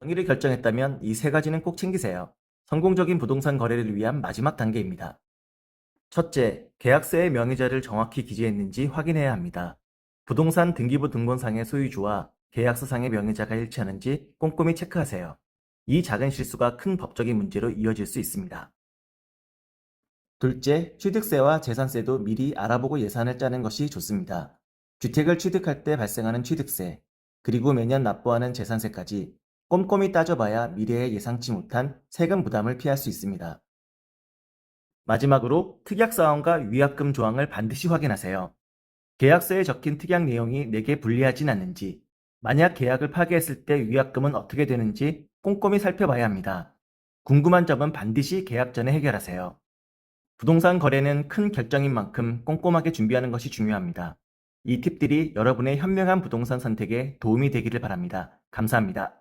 명의를 결정했다면 이 세 가지는 꼭 챙기세요. 성공적인 부동산 거래를 위한 마지막 단계입니다. 첫째, 계약서의 명의자를 정확히 기재했는지 확인해야 합니다. 부동산 등기부 등본상의 소유주와 계약서상의 명의자가 일치하는지 꼼꼼히 체크하세요. 이 작은 실수가 큰 법적인 문제로 이어질 수 있습니다. 둘째, 취득세와 재산세도 미리 알아보고 예산을 짜는 것이 좋습니다. 주택을 취득할 때 발생하는 취득세, 그리고 매년 납부하는 재산세까지 꼼꼼히 따져봐야 미래에 예상치 못한 세금 부담을 피할 수 있습니다. 마지막으로 특약 사항과 위약금 조항을 반드시 확인하세요. 계약서에 적힌 특약 내용이 내게 불리하진 않는지, 만약 계약을 파기했을 때 위약금은 어떻게 되는지 꼼꼼히 살펴봐야 합니다. 궁금한 점은 반드시 계약 전에 해결하세요. 부동산 거래는 큰 결정인 만큼 꼼꼼하게 준비하는 것이 중요합니다. 이 팁들이 여러분의 현명한 부동산 선택에 도움이 되기를 바랍니다. 감사합니다.